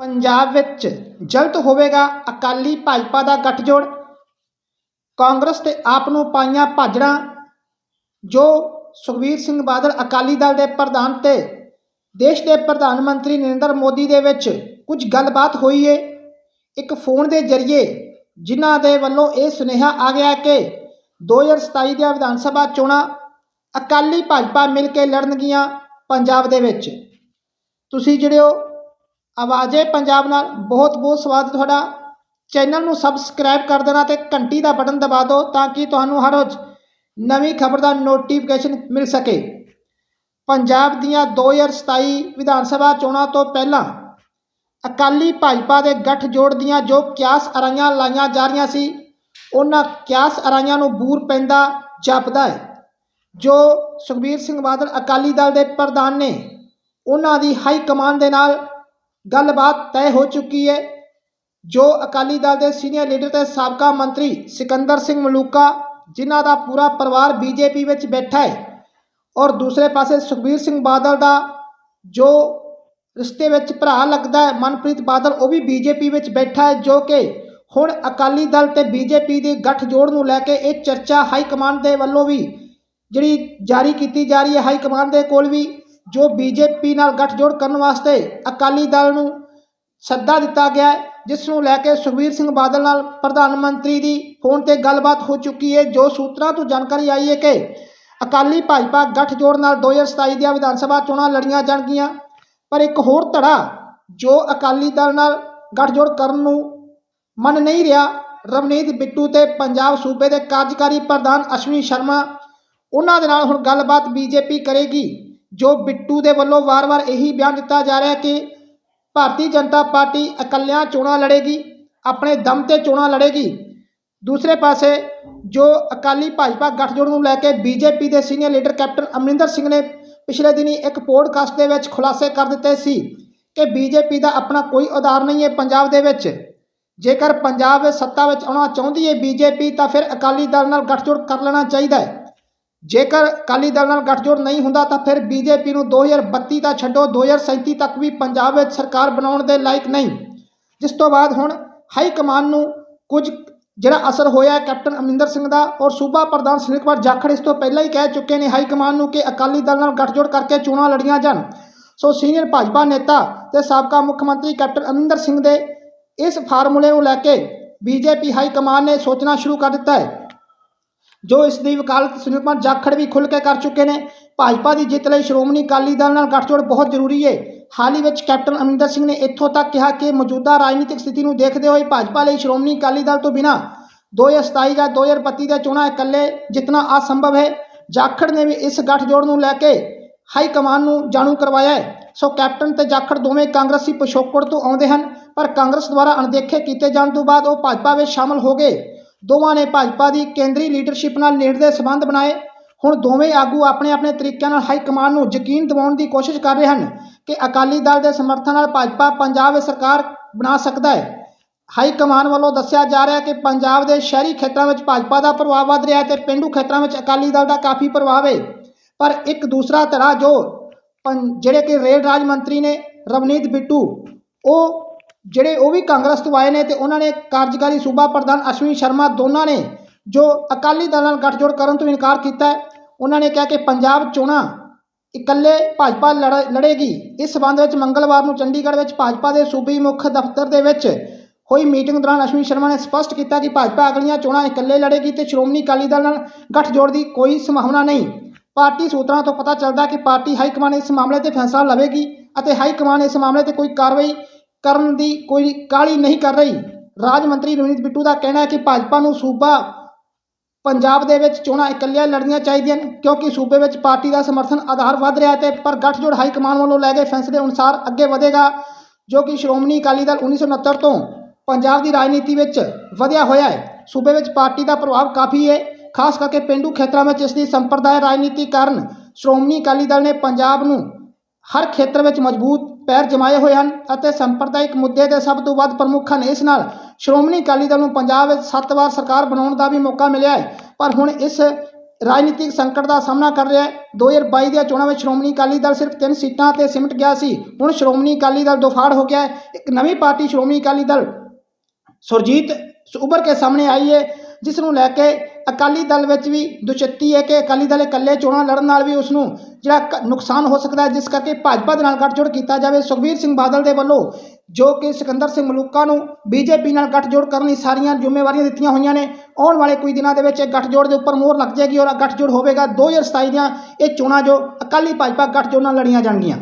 ਪੰਜਾਬ ਵਿੱਚ ਜਲਦ ਹੋਵੇਗਾ ਅਕਾਲੀ ਭਾਜਪਾ ਦਾ ਗੱਠਜੋੜ। ਕਾਂਗਰਸ ਤੇ ਆਪ ਨੂੰ ਪਾਈਆਂ ਭਾਜੜਾਂ, ਜੋ ਸੁਖਬੀਰ ਸਿੰਘ ਬਾਦਲ ਅਕਾਲੀ ਦਲ ਦੇ ਪ੍ਰਧਾਨ ਤੇ ਦੇਸ਼ ਦੇ ਪ੍ਰਧਾਨ ਮੰਤਰੀ ਨਰਿੰਦਰ ਮੋਦੀ ਦੇ ਵਿੱਚ ਕੁਝ ਗੱਲਬਾਤ ਹੋਈ ਏ। ਇੱਕ ਫੋਨ ਦੇ ਜ਼ਰੀਏ ਜਿਨ੍ਹਾਂ ਦੇ ਵੱਲੋਂ ਇਹ ਸੁਨੇਹਾ ਆ ਗਿਆ ਕਿ 2027 ਦੀਆਂ ਵਿਧਾਨ ਸਭਾ ਚੋਣਾਂ ਅਕਾਲੀ ਭਾਜਪਾ ਮਿਲ ਕੇ ਲੜਨਗੀਆਂ ਪੰਜਾਬ ਦੇ ਵਿੱਚ। ਤੁਸੀਂ ਜਿਹੜੇ ਹੋ ਆਵਾਜ਼ੇ ਪੰਜਾਬ ਨਾਲ। ਬਹੁਤ ਬਹੁਤ ਸਵਾਗਤ ਤੁਹਾਡਾ। ਚੈਨਲ ਨੂੰ ਸਬਸਕ੍ਰਾਈਬ ਕਰ ਦੇਣਾ ਤੇ ਘੰਟੀ ਦਾ ਬਟਨ ਦਬਾ ਦਿਓ ਤਾਂ ਕਿ ਤੁਹਾਨੂੰ ਹਰ ਰੋਜ਼ ਨਵੀਂ ਖਬਰ ਦਾ ਨੋਟੀਫਿਕੇਸ਼ਨ ਮਿਲ ਸਕੇ। ਪੰਜਾਬ ਦੀਆਂ 2027 ਵਿਧਾਨ ਸਭਾ ਚੋਣਾਂ ਤੋਂ ਪਹਿਲਾਂ ਅਕਾਲੀ ਭਾਜਪਾ ਦੇ ਗੱਠਜੋੜ ਦੀਆਂ ਜੋ ਕਿਆਸ ਅਰਾਈਆਂ ਲਾਈਆਂ ਜਾ ਰਹੀਆਂ ਸੀ, ਉਹਨਾਂ ਕਿਆਸ ਅਰਾਈਆਂ ਨੂੰ ਬੂਰ ਪੈਂਦਾ ਜਾਪਦਾ ਹੈ। ਜੋ ਸੁਖਬੀਰ ਸਿੰਘ ਬਾਦਲ ਅਕਾਲੀ ਦਲ ਦੇ ਪ੍ਰਧਾਨ ਨੇ, ਉਹਨਾਂ ਦੀ ਹਾਈ ਕਮਾਂਡ ਦੇ ਨਾਲ ਗੱਲਬਾਤ ਤੈਅ ਹੋ ਚੁੱਕੀ ਹੈ। ਜੋ ਅਕਾਲੀ ਦਲ ਦੇ ਸੀਨੀਅਰ ਲੀਡਰ ਤੇ ਸਾਬਕਾ ਮੰਤਰੀ ਸਿਕੰਦਰ ਸਿੰਘ ਮਲੂਕਾ, ਜਿਨ੍ਹਾਂ ਦਾ ਪੂਰਾ ਪਰਿਵਾਰ ਬੀਜੇਪੀ ਵਿੱਚ ਬੈਠਾ ਹੈ, ਔਰ ਦੂਸਰੇ ਪਾਸੇ ਸੁਖਬੀਰ ਸਿੰਘ ਬਾਦਲ ਦਾ ਜੋ ਰਿਸ਼ਤੇ ਵਿੱਚ ਭਰਾ ਲੱਗਦਾ ਹੈ, ਮਨਪ੍ਰੀਤ ਬਾਦਲ, ਉਹ ਵੀ ਬੀਜੇਪੀ ਵਿੱਚ ਬੈਠਾ ਹੈ, ਜੋ ਕਿ ਹੁਣ ਅਕਾਲੀ ਦਲ ਤੇ ਬੀਜੇਪੀ ਦੀ ਗੱਠਜੋੜ ਨੂੰ ਲੈ ਕੇ ਇਹ ਚਰਚਾ ਹਾਈ ਕਮਾਂਡ ਦੇ ਵੱਲੋਂ ਵੀ ਜਿਹੜੀ ਜਾਰੀ ਕੀਤੀ ਜਾ ਰਹੀ ਹੈ ਹਾਈ ਕਮਾਂਡ ਦੇ ਕੋਲ ਵੀ ਜੋ ਬੀਜੇਪੀ ਨਾਲ ਗੱਠਜੋੜ ਕਰਨ ਵਾਸਤੇ ਅਕਾਲੀ ਦਲ ਨੂੰ ਸੱਦਾ ਦਿੱਤਾ ਗਿਆ ਹੈ, ਜਿਸ ਨੂੰ ਲੈ ਕੇ ਸੁਖਬੀਰ ਸਿੰਘ ਬਾਦਲ ਨਾਲ ਪ੍ਰਧਾਨ ਮੰਤਰੀ ਦੀ ਫੋਨ ਤੇ ਗੱਲਬਾਤ ਹੋ ਚੁੱਕੀ ਹੈ, ਜੋ ਸੂਤਰਾਂ ਤੋਂ ਜਾਣਕਾਰੀ ਆਈ ਹੈ ਕਿ ਅਕਾਲੀ ਭਾਜਪਾ ਗੱਠਜੋੜ ਨਾਲ 2027 ਦੀਆਂ ਵਿਧਾਨ ਸਭਾ ਚੋਣਾਂ ਲੜੀਆਂ ਜਾਣਗੀਆਂ। ਪਰ ਇੱਕ ਹੋਰ ਧੜਾ ਜੋ ਅਕਾਲੀ ਦਲ ਨਾਲ ਗੱਠਜੋੜ ਕਰਨ ਨੂੰ ਮਨ ਨਹੀਂ ਰਿਹਾ, ਰਵਨੀਤ ਬਿੱਟੂ ਤੇ ਪੰਜਾਬ ਸੂਬੇ ਦੇ ਕਾਰਜਕਾਰੀ ਪ੍ਰਧਾਨ ਅਸ਼ਵਨੀ ਸ਼ਰਮਾ, ਉਹਨਾਂ ਦੇ ਨਾਲ ਹੁਣ ਗੱਲਬਾਤ ਬੀਜੇਪੀ ਕਰੇਗੀ। ਜੋ ਬਿੱਟੂ ਦੇ ਵੱਲੋਂ ਵਾਰ-ਵਾਰ ਇਹੀ ਬਿਆਨ ਦਿੱਤਾ ਜਾ ਰਿਹਾ ਕਿ ਭਾਰਤੀ ਜਨਤਾ ਪਾਰਟੀ ਇਕੱਲਿਆਂ ਚੋਣਾਂ ਲੜੇਗੀ, ਆਪਣੇ ਦਮ ਤੇ ਚੋਣਾਂ ਲੜੇਗੀ। ਦੂਸਰੇ ਪਾਸੇ ਜੋ ਅਕਾਲੀ ਭਾਜਪਾ ਗੱਠਜੋੜ ਨੂੰ ਲੈ ਕੇ ਬੀਜੇਪੀ ਦੇ senior leader captain Amarinder Singh ਨੇ ਪਿਛਲੇ ਦਿਨੀ ਇੱਕ ਪੋਡਕਾਸਟ ਦੇ ਵਿੱਚ ਖੁਲਾਸੇ ਕਰ ਦਿੱਤੇ ਸੀ ਕਿ ਬੀਜੇਪੀ ਦਾ ਆਪਣਾ ਕੋਈ ਆਧਾਰ ਨਹੀਂ ਹੈ ਪੰਜਾਬ ਦੇ ਵਿੱਚ। ਜੇਕਰ ਪੰਜਾਬ ਸੱਤਾ ਵਿੱਚ ਆਉਣਾ ਚਾਹੁੰਦੀ ਹੈ ਬੀਜੇਪੀ, ਤਾਂ ਫਿਰ ਅਕਾਲੀ ਦਲ ਨਾਲ ਗੱਠਜੋੜ ਕਰ ਲੈਣਾ ਚਾਹੀਦਾ ਹੈ। ਜੇਕਰ ਅਕਾਲੀ ਦਲ ਨਾਲ ਗੱਠਜੋੜ ਨਹੀਂ ਹੁੰਦਾ ਤਾਂ ਫਿਰ ਬੀਜੇਪੀ ਨੂੰ 2032 ਦਾ ਛੱਡੋ 2037 ਤੱਕ ਵੀ ਪੰਜਾਬ ਵਿੱਚ ਸਰਕਾਰ ਬਣਾਉਣ ਦੇ ਲਾਇਕ ਨਹੀਂ। ਜਿਸ ਤੋਂ ਬਾਅਦ ਹੁਣ ਹਾਈ ਕਮਾਨ ਨੂੰ ਕੁਝ ਜਿਹੜਾ ਅਸਰ ਹੋਇਆ ਕੈਪਟਨ ਅਮਰਿੰਦਰ ਸਿੰਘ ਦਾ ਔਰ ਸੂਬਾ ਪ੍ਰਧਾਨ ਸੁਨੀਲ ਕੁਮਾਰ ਜਾਖੜ ਇਸ ਤੋਂ ਪਹਿਲਾਂ ਹੀ ਕਹਿ ਚੁੱਕੇ ਨੇ ਹਾਈ ਕਮਾਨ ਨੂੰ ਕਿ ਅਕਾਲੀ ਦਲ ਨਾਲ ਗੱਠਜੋੜ ਕਰਕੇ ਚੋਣਾਂ ਲੜੀਆਂ ਜਾਣ। ਸੋ ਸੀਨੀਅਰ ਭਾਜਪਾ ਨੇਤਾ ਤੇ ਸਾਬਕਾ ਮੁੱਖ ਮੰਤਰੀ ਕੈਪਟਨ ਅਮਰਿੰਦਰ ਸਿੰਘ ਦੇ ਇਸ ਫਾਰਮੂਲੇ ਨੂੰ ਲੈ ਕੇ ਬੀਜੇਪੀ ਹਾਈ ਕਮਾਨ ਨੇ ਸੋਚਣਾ ਸ਼ੁਰੂ ਕਰ ਦਿੱਤਾ ਹੈ। ਜੋ ਇਸ ਦੀ ਵਕਾਲਤ ਸੁਨੀਲ ਕੁਮਾਰ ਜਾਖੜ ਵੀ ਖੁੱਲ੍ਹ ਕੇ ਕਰ ਚੁੱਕੇ ਨੇ। ਭਾਜਪਾ ਦੀ ਜਿੱਤ ਲਈ ਸ਼੍ਰੋਮਣੀ ਅਕਾਲੀ ਦਲ ਨਾਲ ਗੱਠਜੋੜ ਬਹੁਤ ਜ਼ਰੂਰੀ ਹੈ ਹਾਲ ਹੀ ਵਿੱਚ ਕੈਪਟਨ ਅਮਰਿੰਦਰ ਸਿੰਘ ਨੇ ਇੱਥੋਂ ਤੱਕ ਕਿਹਾ ਕਿ ਮੌਜੂਦਾ ਰਾਜਨੀਤਿਕ ਸਥਿਤੀ ਨੂੰ ਦੇਖਦੇ ਹੋਏ ਭਾਜਪਾ ਲਈ ਸ਼੍ਰੋਮਣੀ ਅਕਾਲੀ ਦਲ ਤੋਂ ਬਿਨਾਂ 2027 ਜਾਂ 2032 ਦੇ ਚੋਣਾਂ ਇਕੱਲੇ ਜਿੱਤਣਾ ਅਸੰਭਵ ਹੈ। ਜਾਖੜ ਨੇ ਵੀ ਇਸ ਗੱਠਜੋੜ ਨੂੰ ਲੈ ਕੇ ਹਾਈ ਕਮਾਨ ਨੂੰ ਜਾਣੂ ਕਰਵਾਇਆ ਹੈ। ਸੋ ਕੈਪਟਨ ਤੇ ਜਾਖੜ ਦੋਵੇਂ ਕਾਂਗਰਸੀ ਪਿਛੋਕੜ ਤੋਂ ਆਉਂਦੇ ਹਨ, ਪਰ ਕਾਂਗਰਸ ਦੁਆਰਾ ਅਣਦੇਖੇ ਕੀਤੇ ਜਾਣ ਤੋਂ ਬਾਅਦ ਉਹ ਭਾਜਪਾ ਵਿੱਚ ਸ਼ਾਮਲ ਹੋ ਗਏ। ਦੋਵਾਂ ਨੇ ਭਾਜਪਾ ਦੀ ਕੇਂਦਰੀ ਲੀਡਰਸ਼ਿਪ ਨਾਲ ਨੇੜਲੇ ਸਬੰਧ ਬਣਾਏ। ਹੁਣ ਦੋਵੇਂ ਆਗੂ ਆਪਣੇ ਆਪਣੇ ਤਰੀਕਿਆਂ ਨਾਲ ਹਾਈ ਕਮਾਨ ਨੂੰ ਯਕੀਨ ਦਿਵਾਉਣ ਦੀ ਕੋਸ਼ਿਸ਼ ਕਰ ਰਹੇ ਹਨ ਕਿ ਅਕਾਲੀ ਦਲ ਦੇ ਸਮਰਥਨ ਨਾਲ ਭਾਜਪਾ ਪੰਜਾਬ ਵਿੱਚ ਸਰਕਾਰ ਬਣਾ ਸਕਦਾ ਹੈ। ਹਾਈ ਕਮਾਨ ਵੱਲੋਂ ਦੱਸਿਆ ਜਾ ਰਿਹਾ ਕਿ ਪੰਜਾਬ ਦੇ ਸ਼ਹਿਰੀ ਖੇਤਰਾਂ ਵਿੱਚ ਭਾਜਪਾ ਦਾ ਪ੍ਰਭਾਵ ਵੱਧ ਰਿਹਾ ਹੈ ਤੇ ਪਿੰਡੂ ਖੇਤਰਾਂ ਵਿੱਚ ਅਕਾਲੀ ਦਲ ਦਾ ਕਾਫੀ ਪ੍ਰਭਾਵ ਹੈ। ਪਰ ਇੱਕ ਦੂਸਰਾ ਧੜਾ ਜੋ ਪੰ- ਜਿਹੜੇ ਕਿ ਰੇਲ ਰਾਜ ਮੰਤਰੀ ਨੇ ਰਵਨੀਤ ਬਿੱਟੂ, ਉਹ ਜਿਹੜੇ ਉਹ ਵੀ ਕਾਂਗਰਸ ਤੋਂ ਆਏ ਨੇ ਤੇ ਉਹਨਾਂ ਨੇ ਕਾਰਜਕਾਰੀ ਸੂਬਾ ਪ੍ਰਧਾਨ ਅਸ਼ਵਨੀ ਸ਼ਰਮਾ ਦੋਨਾਂ ਨੇ ਜੋ ਅਕਾਲੀ ਦਲ ਨਾਲ ਗੱਠਜੋੜ ਕਰਨ ਤੋਂ ਇਨਕਾਰ ਕੀਤਾ ਹੈ, ਉਹਨਾਂ ਨੇ ਕਿਹਾ ਕਿ ਪੰਜਾਬ ਚੋਣਾਂ ਇਕੱਲੇ ਭਾਜਪਾ ਲੜ- ਲੜੇਗੀ। ਇਸ ਸਬੰਧ ਵਿੱਚ ਮੰਗਲਵਾਰ ਨੂੰ ਚੰਡੀਗੜ੍ਹ ਵਿੱਚ ਭਾਜਪਾ ਦੇ ਸੂਬੀ ਮੁੱਖ ਦਫ਼ਤਰ ਦੇ ਵਿੱਚ ਹੋਈ ਮੀਟਿੰਗ ਦੌਰਾਨ ਅਸ਼ਵਨੀ ਸ਼ਰਮਾ ਨੇ ਸਪਸ਼ਟ ਕੀਤਾ ਕਿ ਭਾਜਪਾ ਅਗਲੀਆਂ ਚੋਣਾਂ ਇਕੱਲੇ ਲੜੇਗੀ ਤੇ ਸ਼੍ਰੋਮਣੀ ਅਕਾਲੀ ਦਲ ਨਾਲ ਗੱਠਜੋੜ ਦੀ ਕੋਈ ਸੰਭਾਵਨਾ ਨਹੀਂ। ਪਾਰਟੀ ਸੂਤਰਾਂ ਤੋਂ ਪਤਾ ਚੱਲਦਾ ਕਿ ਪਾਰਟੀ ਹਾਈ ਕਮਾਨ ਇਸ ਮਾਮਲੇ ਤੇ ਫੈਸਲਾ ਲਵੇਗੀ ਅਤੇ ਹਾਈ ਕਮਾਨ ਇਸ ਮਾਮਲੇ ਤੇ ਕੋਈ ਕਾਰਵਾਈ ਕਰਨ ਦੀ ਕੋਈ ਕਾਹਲੀ ਨਹੀਂ ਕਰ ਰਹੀ। ਰਾਜ ਮੰਤਰੀ ਰਵਨੀਤ ਬਿੱਟੂ ਦਾ ਕਹਿਣਾ ਹੈ ਕਿ ਭਾਜਪਾ ਨੂੰ ਸੂਬਾ ਪੰਜਾਬ ਦੇ ਵਿੱਚ ਚੋਣਾਂ ਇਕੱਲੀਆਂ ਲੜਨੀਆਂ ਚਾਹੀਦੀਆਂ ਨੇ, ਕਿਉਂਕਿ ਸੂਬੇ ਵਿੱਚ ਪਾਰਟੀ ਦਾ ਸਮਰਥਨ ਆਧਾਰ ਵੱਧ ਰਿਹਾ ਹੈ ਤੇ ਪਰ ਗੱਠਜੋੜ ਹਾਈ ਕਮਾਨ ਵੱਲੋਂ ਲੈ ਗਏ ਫੈਸਲੇ ਅਨੁਸਾਰ ਅੱਗੇ ਵਧੇਗਾ, ਜੋ ਕਿ ਸ਼੍ਰੋਮਣੀ ਅਕਾਲੀ ਦਲ 1969 ਤੋਂ ਪੰਜਾਬ ਦੀ ਰਾਜਨੀਤੀ ਵਿੱਚ ਵਧਿਆ ਹੋਇਆ ਹੈ। ਸੂਬੇ ਵਿੱਚ ਪਾਰਟੀ ਦਾ ਪ੍ਰਭਾਵ ਕਾਫੀ ਹੈ, ਖਾਸ ਕਰਕੇ ਪਿੰਡੂ ਖੇਤਰਾਂ ਵਿੱਚ ਇਸ ਦੀ ਸੰਪਰਦਾਇ ਰਾਜਨੀਤੀ ਕਾਰਨ ਸ਼੍ਰੋਮਣੀ ਅਕਾਲੀ ਦਲ ਨੇ ਪੰਜਾਬ ਨੂੰ ਹਰ ਖੇਤਰ ਵਿੱਚ ਮਜ਼ਬੂਤ ਪੈਰ ਜਮਾਏ ਹੋਏ ਹਨ ਅਤੇ ਸੰਪਰਦਾਇਕ ਮੁੱਦੇ ਦੇ ਸਭ ਤੋਂ ਵੱਧ ਪ੍ਰਮੁੱਖ ਹਨ। ਇਸ ਨਾਲ ਸ਼੍ਰੋਮਣੀ ਅਕਾਲੀ ਦਲ ਨੂੰ ਪੰਜਾਬ ਵਿੱਚ ਸੱਤ ਵਾਰ ਸਰਕਾਰ ਬਣਾਉਣ ਦਾ ਵੀ ਮੌਕਾ ਮਿਲਿਆ ਹੈ। ਪਰ ਹੁਣ ਇਸ ਰਾਜਨੀਤਿਕ ਸੰਕਟ ਦਾ ਸਾਹਮਣਾ ਕਰ ਰਿਹਾ ਹੈ। 2022 ਦੀਆਂ ਚੋਣਾਂ ਵਿੱਚ ਸ਼੍ਰੋਮਣੀ ਅਕਾਲੀ ਦਲ ਸਿਰਫ ਤਿੰਨ ਸੀਟਾਂ ਤੇ ਸਿਮਟ ਗਿਆ ਸੀ। ਹੁਣ ਸ਼੍ਰੋਮਣੀ ਅਕਾਲੀ ਦਲ ਦੋਫਾੜ ਹੋ ਗਿਆ ਹੈ। ਇੱਕ ਨਵੀਂ ਪਾਰਟੀ ਸ਼੍ਰੋਮਣੀ ਅਕਾਲੀ ਦਲ ਸੁਰਜੀਤ ਉਭਰ ਕੇ ਸਾਹਮਣੇ ਆਈ ਹੈ, ਜਿਸ ਨੂੰ ਲੈ ਕੇ ਅਕਾਲੀ ਦਲ ਵਿੱਚ ਵੀ ਦੁਚਿੱਤੀ ਹੈ ਕਿ ਅਕਾਲੀ ਦਲ ਇਕੱਲੇ ਚੋਣਾਂ ਲੜਨ ਨਾਲ ਵੀ ਉਸ ਨੂੰ ਜਿਹੜਾ ਕ- ਨੁਕਸਾਨ ਹੋ ਸਕਦਾ ਹੈ, ਜਿਸ ਕਰਕੇ ਭਾਜਪਾ ਦੇ ਨਾਲ ਗੱਠਜੋੜ ਕੀਤਾ ਜਾਵੇ। ਸੁਖਬੀਰ ਸਿੰਘ ਬਾਦਲ ਦੇ ਵੱਲੋਂ ਜੋ ਕਿ ਸਿਕੰਦਰ ਸਿੰਘ ਮਲੂਕਾ ਨੂੰ ਬੀਜੇਪੀ ਨਾਲ ਗੱਠਜੋੜ ਕਰਨ ਲਈ ਸਾਰੀਆਂ ਜ਼ਿੰਮੇਵਾਰੀਆਂ ਦਿੱਤੀਆਂ ਹੋਈਆਂ ਨੇ, ਆਉਣ ਵਾਲੇ ਕੁਝ ਦਿਨਾਂ ਦੇ ਵਿੱਚ ਇਹ ਗੱਠਜੋੜ ਦੇ ਉੱਪਰ ਮੋਹਰ ਲੱਗ ਜਾਏਗੀ ਔਰ ਗੱਠਜੋੜ ਹੋਵੇਗਾ 2027 ਦੀਆਂ ਇਹ ਚੋਣਾਂ ਜੋ ਅਕਾਲੀ ਭਾਜਪਾ ਗੱਠਜੋੜ ਨਾਲ ਲੜੀਆਂ ਜਾਣਗੀਆਂ।